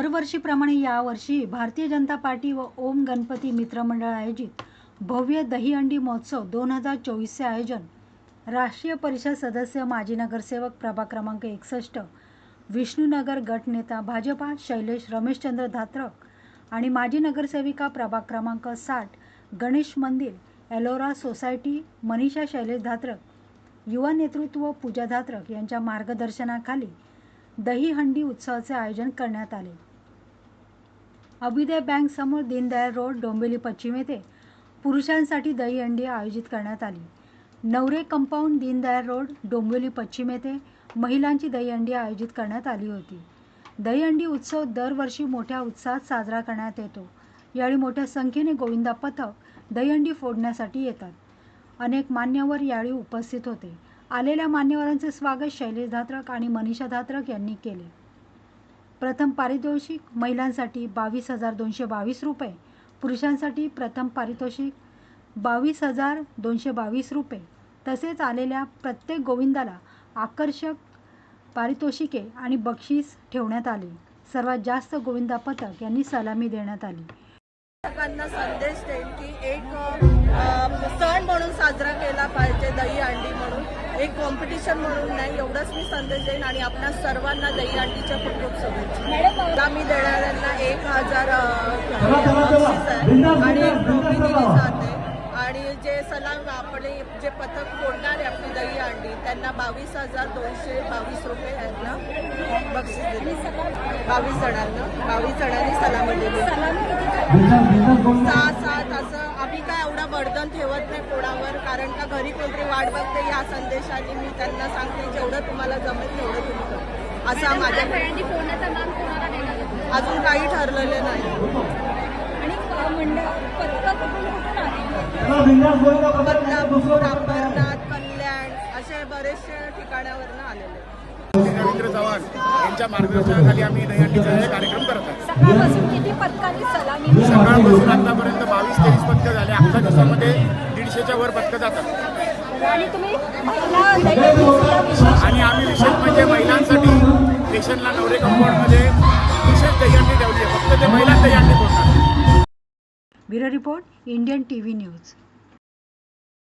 दरवर्षीप्रमाणे यावर्षी भारतीय जनता पार्टी व ओम गणपती मित्रमंडळ आयोजित भव्य दहीहंडी महोत्सव दोन हजार चोवीसचे आयोजन राष्ट्रीय परिषद सदस्य माजी नगरसेवक प्रभाग क्रमांक एकसष्ट विष्णुनगर गटनेता भाजपा शैलेश रमेशचंद्र धात्रक आणि माजी नगरसेविका प्रभाग क्रमांक साठ गणेश मंदिर एलोरा सोसायटी मनीषा शैलेश धात्रक युवा नेतृत्व पूजा धात्रक यांच्या मार्गदर्शनाखाली दहीहंडी उत्सवाचे आयोजन करण्यात आले. अभ्युदय बँक समोर दीनदयाळ रोड डोंबिवली पश्चिम येथे पुरुषांसाठी दहीहंडी आयोजित करण्यात आली. नवरे कंपाऊंड दीनदयाळ रोड डोंबिवली पश्चिम येथे महिलांची दहीहंडी आयोजित करण्यात आली होती. दहीहंडी उत्सव दरवर्षी मोठ्या उत्साहात साजरा करण्यात येतो. यावेळी मोठ्या संख्येने गोविंदा पथक दहीहंडी फोडण्यासाठी येतात. अनेक मान्यवर यावेळी उपस्थित होते. आलेल्या मान्यवरांचे स्वागत शैलेश धात्रक आणि मनीषा धात्रक यांनी केले. प्रथम पारितोषिक महिलांसाठी बावीस हजार दोनशे बावीस रुपये. पुरुषांसाठी प्रथम पारितोषिक बावीस हजार दोनशे बावीस रुपये. तसेच आलेल्या प्रत्येक गोविंदाला आकर्षक पारितोषिके आणि बक्षीस ठेवण्यात आले. सर्वात जास्त गोविंदा पथक यांनी सलामी देण्यात आली. लोकांना संदेश देईल की एक सण म्हणून साजरा केला पाहिजे दहीहंडी म्हणून. एक कॉम्पिटिशन म्हणून नाही एवढंच मी संदेश देईन आणि आपल्या सर्वांना दहीहंडीच्या खूप खूप शुभेच्छा. मी देणाऱ्यांना एक हजार अ, बक्षीस आहे. आणि आणि जे सलाम आपले जे पथक फोडणार आहे आपली दहीहंडी त्यांना बावीस हजार दोनशे बावीस रुपये यांना बक्षीस दिले. बावीस जणांना बावीस जणांनी सलामी दिली. सहा सात असं आम्ही काय एवढा बर्धन ठेवत नाही कोणावर कारण का घरी कोणतरी वाट बघते या संदेशाने मी त्यांना सांगते जेवढं तुम्हाला जमेल तेवढं तुम्ही करा. असा माझ्या? अजून काही ठरलेलं नाही. आणि मंडळ पथकं बदलापूर अंबरनाथ कल्याण असे बरेचसे ठिकाणावरनं आलेले. रवींद्र चव्हाण यांच्या मार्गदर्शनाखाली आम्ही दहीहंडीचा हे कार्यक्रम करत सकाळपासून किती पथकांनी सलामी? सकाळपासून आतापर्यंत बावीस तेवीस पथकं झाले अख्ख्या दिवसामध्ये दीडशेच्या वर पथकं जातात आणि तुम्ही आणि आम्ही विशेष म्हणजे महिलांसाठी स्टेशनला नवरे कंपाऊंडमध्ये bureau report Indian T V news.